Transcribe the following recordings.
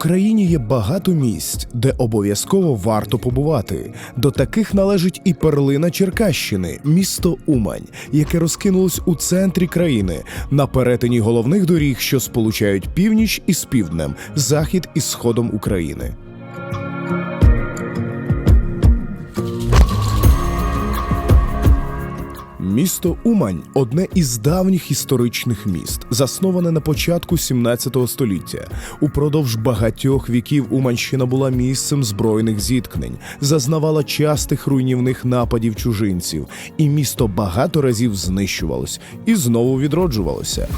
Україні є багато місць, де обов'язково варто побувати. До таких належить і перлина Черкащини, місто Умань, яке розкинулось у центрі країни на перетині головних доріг, що сполучають північ із півднем, захід із сходом України. Місто Умань одне із давніх історичних міст, засноване на початку 17 століття. Упродовж багатьох віків Уманщина була місцем збройних зіткнень, зазнавала частих руйнівних нападів чужинців, і місто багато разів знищувалось і знову відроджувалося.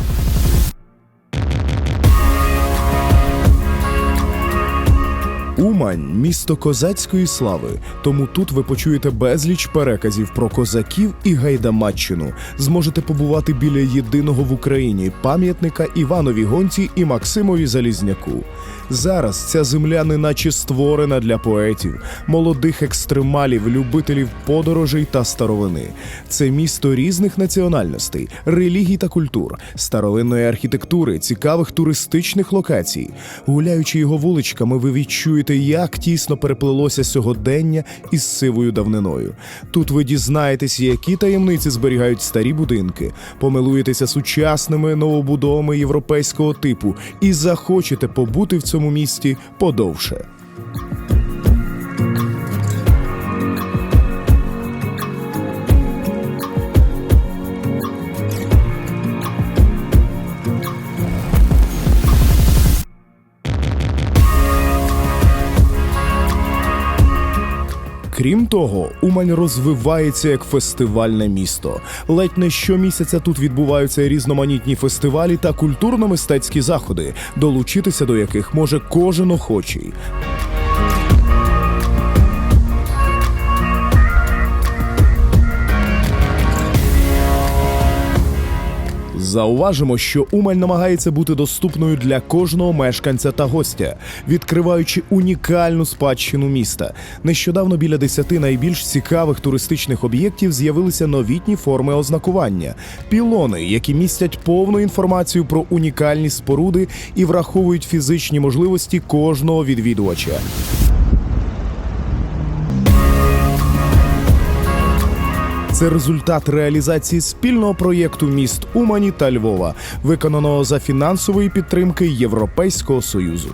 Умань місто козацької слави, тому тут ви почуєте безліч переказів про козаків і гайдамаччину. Зможете побувати біля єдиного в Україні пам'ятника Іванові Гонці і Максимові Залізняку. Зараз ця земля неначе створена для поетів, молодих екстремалів, любителів подорожей та старовини. Це місто різних національностей, релігій та культур, старовинної архітектури, цікавих туристичних локацій. Гуляючи його вуличками, ви відчуєте, як тісно переплелося сьогодення із сивою давниною. Тут ви дізнаєтесь, які таємниці зберігають старі будинки, помилуєтеся сучасними новобудовами європейського типу і захочете побути в цьому місті подовше. Крім того, Умань розвивається як фестивальне місто. Ледь не щомісяця тут відбуваються різноманітні фестивалі та культурно-мистецькі заходи, долучитися до яких може кожен охочий. Зауважимо, що Умань намагається бути доступною для кожного мешканця та гостя, відкриваючи унікальну спадщину міста. Нещодавно біля десяти найбільш цікавих туристичних об'єктів з'явилися новітні форми ознакування, пілони, які містять повну інформацію про унікальні споруди і враховують фізичні можливості кожного відвідувача. Це результат реалізації спільного проєкту міст Умані та Львова, виконаного за фінансової підтримки Європейського союзу.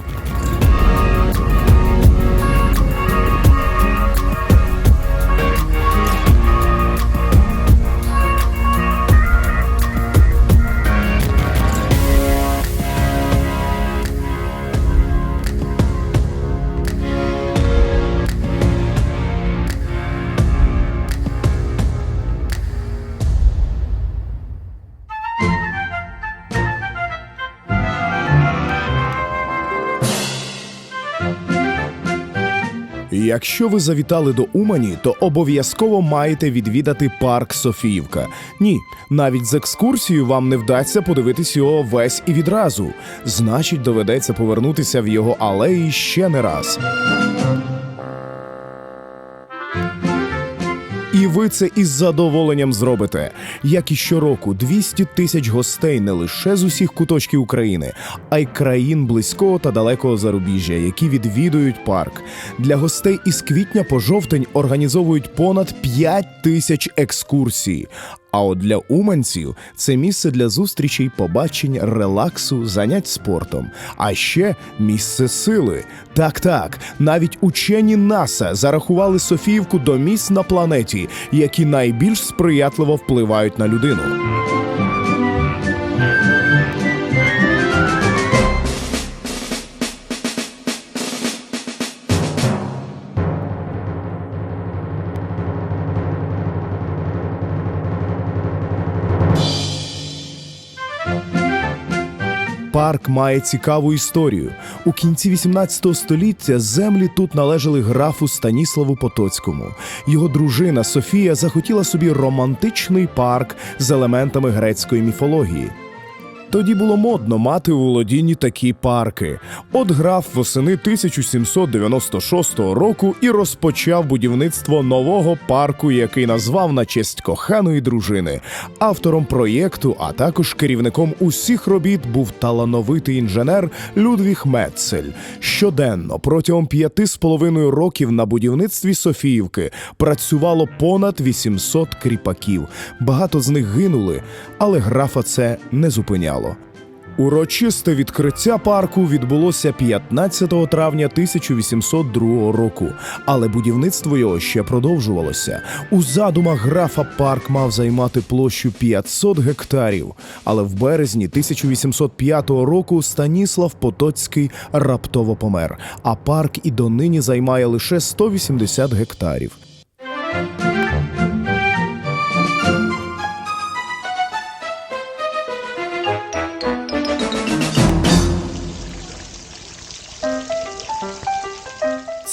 Якщо ви завітали до Умані, то обов'язково маєте відвідати парк Софіївка. Ні, навіть з екскурсією вам не вдасться подивитись його весь і відразу. Значить, доведеться повернутися в його алеї ще не раз. Ви це із задоволенням зробите. Як і щороку, 200 тисяч гостей не лише з усіх куточків України, а й країн близького та далекого зарубіжжя, які відвідують парк. Для гостей із квітня по жовтень організовують понад 5 тисяч екскурсій. А от для уманців це місце для зустрічей, побачень, релаксу, занять спортом. А ще місце сили. Так, так, навіть учені НАСА зарахували Софіївку до місць на планеті, які найбільш сприятливо впливають на людину. Парк має цікаву історію. У кінці 18 століття землі тут належали графу Станіславу Потоцькому. Його дружина Софія захотіла собі романтичний парк з елементами грецької міфології. Тоді було модно мати у володінні такі парки. От граф восени 1796 року і розпочав будівництво нового парку, який назвав на честь коханої дружини. Автором проєкту, а також керівником усіх робіт був талановитий інженер Людвіг Метцель. Щоденно протягом п'яти з половиною років на будівництві Софіївки працювало понад 800 кріпаків. Багато з них гинули, але графа це не зупиняло. Урочисте відкриття парку відбулося 15 травня 1802 року, але будівництво його ще продовжувалося. У задумах графа парк мав займати площу 500 гектарів. Але в березні 1805 року Станіслав Потоцький раптово помер, а парк і донині займає лише 180 гектарів.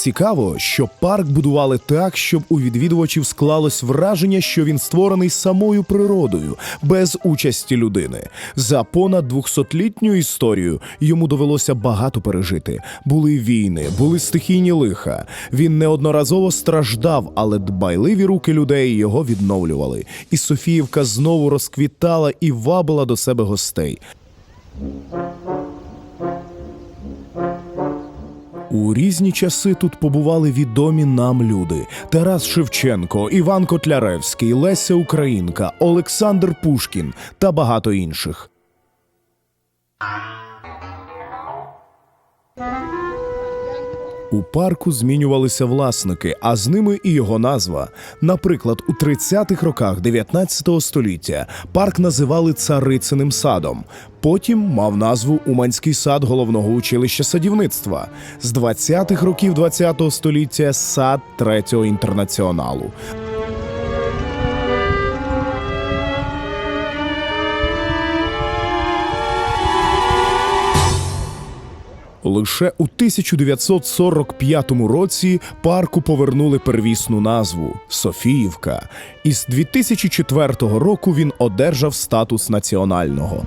Цікаво, що парк будували так, щоб у відвідувачів склалось враження, що він створений самою природою, без участі людини. За понад 200-літню історію йому довелося багато пережити. Були війни, були стихійні лиха. Він неодноразово страждав, але дбайливі руки людей його відновлювали. І Софіївка знову розквітала і вабила до себе гостей. У різні часи тут побували відомі нам люди: Тарас Шевченко, Іван Котляревський, Леся Українка, Олександр Пушкін та багато інших. У парку змінювалися власники, а з ними і його назва. Наприклад, у 30-х роках 19 століття парк називали царициним садом. Потім мав назву Уманський сад головного училища садівництва. З 20-х років 20 століття сад третього інтернаціоналу. Лише у 1945 році парку повернули первісну назву Софіївка, і з 2004 року він одержав статус національного.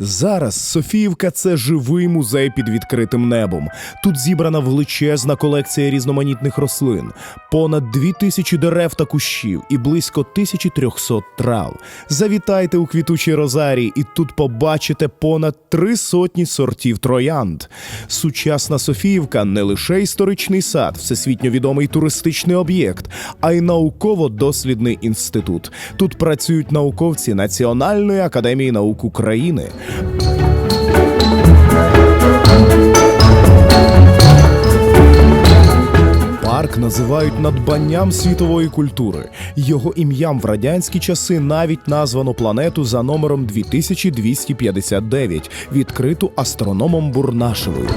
Зараз Софіївка це живий музей під відкритим небом. Тут зібрана величезна колекція різноманітних рослин, понад дві тисячі дерев та кущів і близько 1300 трав. Завітайте у квітучий розарій, і тут побачите понад три сотні сортів троянд. Сучасна Софіївка не лише історичний сад, всесвітньо відомий туристичний об'єкт, а й науково-дослідний інститут. Тут працюють науковці Національної академії наук України. Парк називають надбанням світової культури. Його ім'ям в радянські часи навіть названо планету за номером 2259, відкриту астрономом Бурнашевою.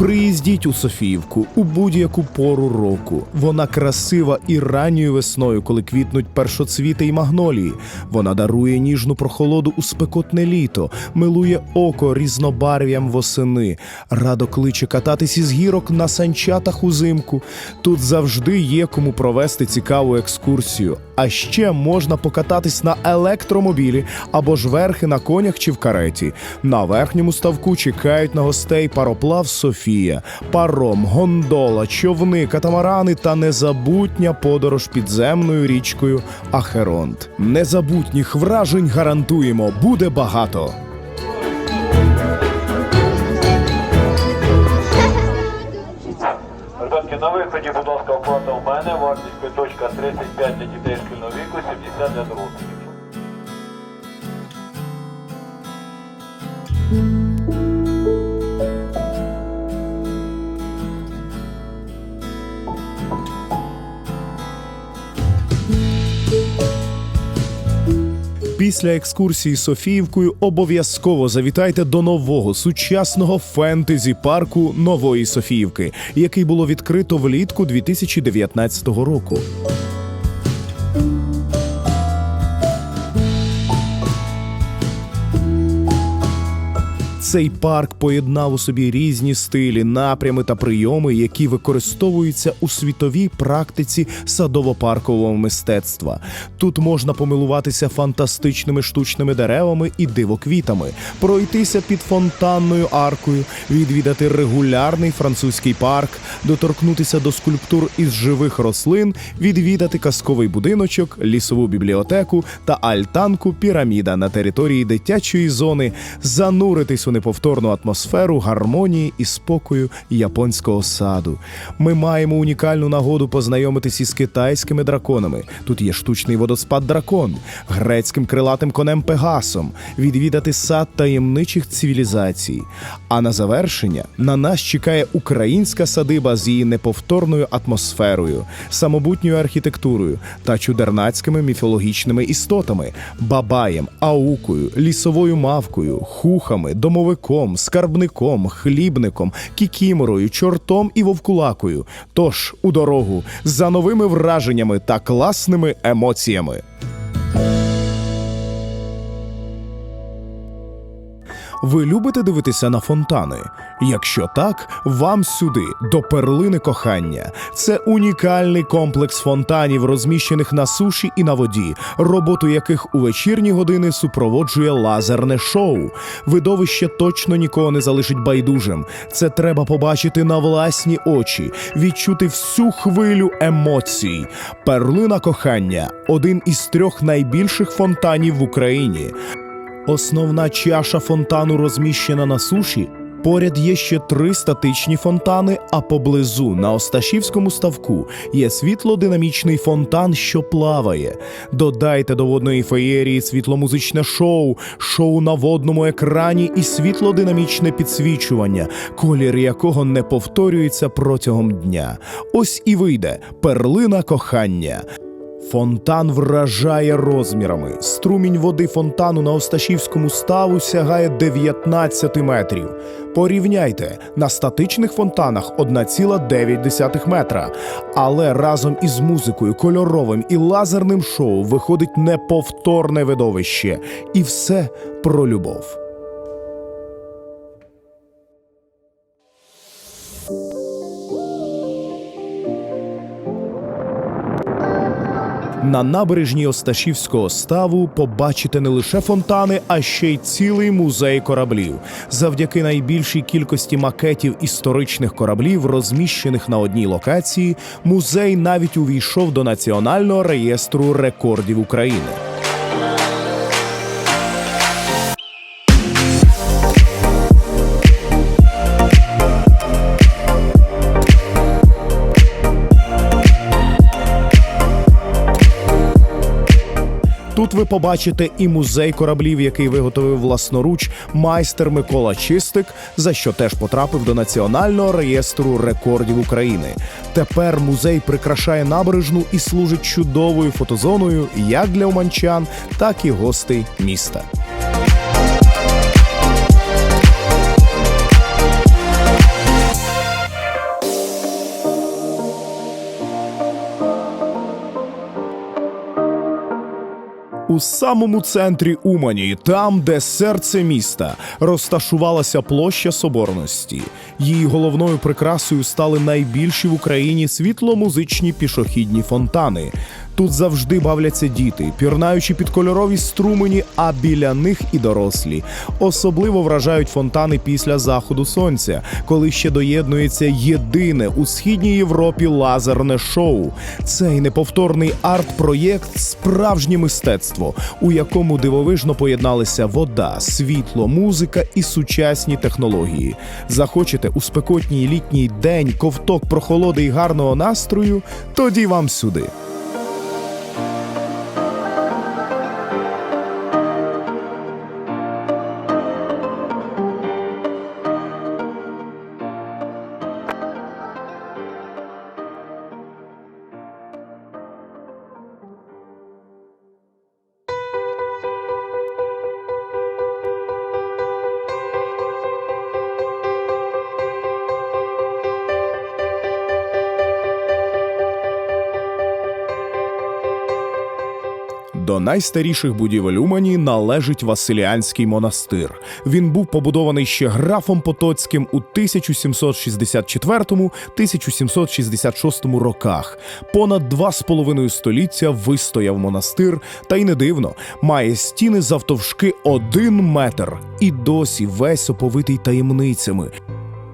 Приїздіть у Софіївку у будь-яку пору року. Вона красива і ранньою весною, коли квітнуть першоцвіти й магнолії. Вона дарує ніжну прохолоду у спекотне літо, милує око різнобарв'ям восени, радо кличе кататись із гірок на санчатах узимку. Тут завжди є кому провести цікаву екскурсію. А ще можна покататись на електромобілі або ж верхи на конях чи в кареті. На верхньому ставку чекають на гостей пароплав Софія, паром, гондола, човни, катамарани та незабутня подорож підземною річкою Ахеронт. Незабутніх вражень гарантуємо, буде багато. Ребятки, будь ласка, оплата у мене, вартість квиточка 35 для дітей шкільного віку, 70 для дорослих. Після екскурсії Софіївкою обов'язково завітайте до нового сучасного фентезі парку Нової Софіївки, який було відкрито влітку 2019 року. Цей парк поєднав у собі різні стилі, напрями та прийоми, які використовуються у світовій практиці садово-паркового мистецтва. Тут можна помилуватися фантастичними штучними деревами і дивоквітами, пройтися під фонтанною аркою, відвідати регулярний французький парк, доторкнутися до скульптур із живих рослин, відвідати казковий будиночок, лісову бібліотеку та альтанку піраміда на території дитячої зони, зануритись у неповторну атмосферу гармонії і спокою японського саду. Ми маємо унікальну нагоду познайомитись із китайськими драконами. Тут є штучний водоспад дракон, грецьким крилатим конем Пегасом, відвідати сад таємничих цивілізацій. А на завершення на нас чекає українська садиба з її неповторною атмосферою, самобутньою архітектурою та чудернацькими міфологічними істотами, бабаєм, аукою, лісовою мавкою, хухами, домовиком, скарбником, хлібником, кікіморою, чортом і вовкулакою. Тож у дорогу за новими враженнями та класними емоціями. Ви любите дивитися на фонтани? Якщо так, вам сюди до перлини кохання. Це унікальний комплекс фонтанів, розміщених на суші і на воді, роботу яких у вечірні години супроводжує лазерне шоу. Видовище точно нікого не залишить байдужим. Це треба побачити на власні очі, відчути всю хвилю емоцій. Перлина кохання один із трьох найбільших фонтанів в Україні. Основна чаша фонтану розміщена на суші. Поряд є ще три статичні фонтани, а поблизу на Осташівському ставку є світлодинамічний фонтан, що плаває. Додайте до водної феєрії світломузичне шоу, шоу на водному екрані і світлодинамічне підсвічування, колір якого не повторюється протягом дня. Ось і вийде перлина кохання. Фонтан вражає розмірами. Струмінь води фонтану на Осташівському ставу сягає 19 метрів. Порівняйте на статичних фонтанах 1,9 метра. Але разом із музикою, кольоровим і лазерним шоу виходить неповторне видовище. І все про любов. На набережній Осташівського ставу побачите не лише фонтани, а ще й цілий музей кораблів. Завдяки найбільшій кількості макетів історичних кораблів, розміщених на одній локації, музей навіть увійшов до національного реєстру рекордів України. Тут ви побачите і музей кораблів, який виготовив власноруч майстер Микола Чистик, за що теж потрапив до національного реєстру рекордів України. Тепер музей прикрашає набережну і служить чудовою фотозоною як для уманчан, так і гостей міста. У самому центрі Умані, там, де серце міста, розташувалася площа Соборності. Її головною прикрасою стали найбільші в Україні світломузичні пішохідні фонтани. Тут завжди бавляться діти, пірнаючи під кольорові струмені, а біля них і дорослі. Особливо вражають фонтани після заходу сонця, коли ще доєднується єдине у східній Європі лазерне шоу. Цей неповторний арт-проєкт справжнє мистецтво, у якому дивовижно поєдналися вода, світло, музика і сучасні технології. Захочете у спекотній літній день ковток прохолоди і гарного настрою? Тоді вам сюди. До найстаріших будівель Умані належить Василіанський монастир. Він був побудований ще графом Потоцьким у 1764-1766 роках. Понад два з половиною століття вистояв монастир, та й не дивно, має стіни завтовшки один метр і досі весь оповитий таємницями.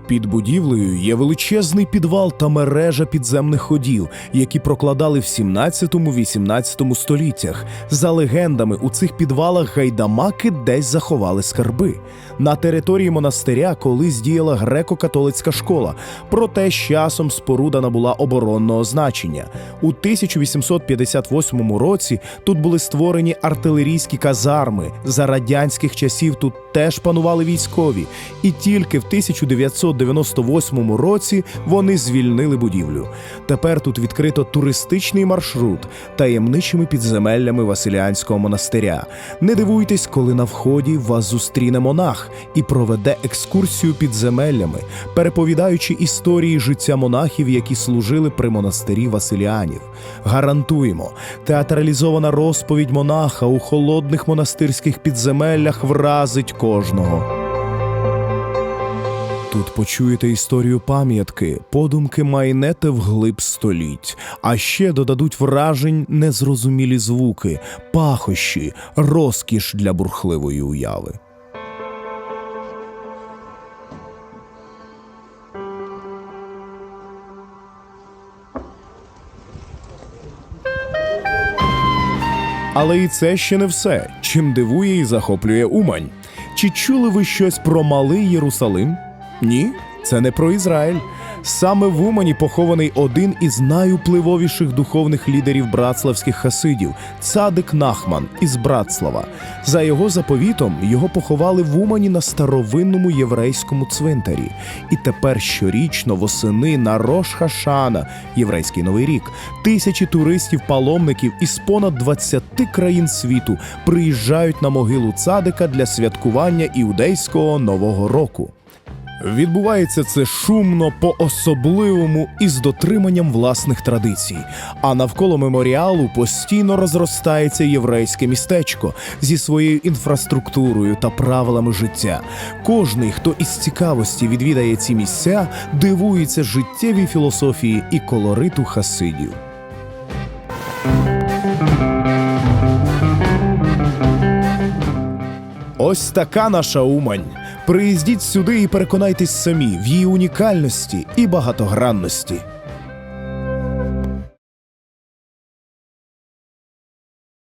Під будівлею є величезний підвал та мережа підземних ходів, які прокладали в 17-18 століттях. За легендами, у цих підвалах гайдамаки десь заховали скарби. На території монастиря колись діяла греко-католицька школа, проте з часом споруда набула оборонного значення. У 1858 році тут були створені артилерійські казарми. За радянських часів тут теж панували військові, і тільки в 1998 році вони звільнили будівлю. Тепер тут відкрито туристичний маршрут таємничими підземеллями Василіанського монастиря. Не дивуйтесь, коли на вході вас зустріне і проведе екскурсію підземеллями, переповідаючи історії життя монахів, які служили при монастирі Василіанів. Гарантуємо, театралізована розповідь монаха у холодних монастирських підземеллях вразить кожного. Тут почуєте історію пам'ятки, подумки майнете вглиб століть, а ще додадуть вражень незрозумілі звуки, пахощі, розкіш для бурхливої уяви. Але і це ще не все, чим дивує і захоплює Умань. Чи чули ви щось про малий Єрусалим? Ні, це не про Ізраїль. Саме в Умані похований один із найупливовіших духовних лідерів братславських хасидів Цадик Нахман із Братслава. За його заповітом його поховали в Умані на старовинному єврейському цвинтарі. І тепер щорічно восени на Рош Хашана, єврейський новий рік, тисячі туристів-паломників із понад 20 країн світу приїжджають на могилу цадика для святкування іудейського нового року. Відбувається це шумно, по-особливому і з дотриманням власних традицій. А навколо меморіалу постійно розростається єврейське містечко зі своєю інфраструктурою та правилами життя. Кожний, хто із цікавості відвідає ці місця, дивується життєвій філософії і колориту хасидів. Ось така наша Умань. Приїздіть сюди і переконайтесь самі в її унікальності і багатогранності.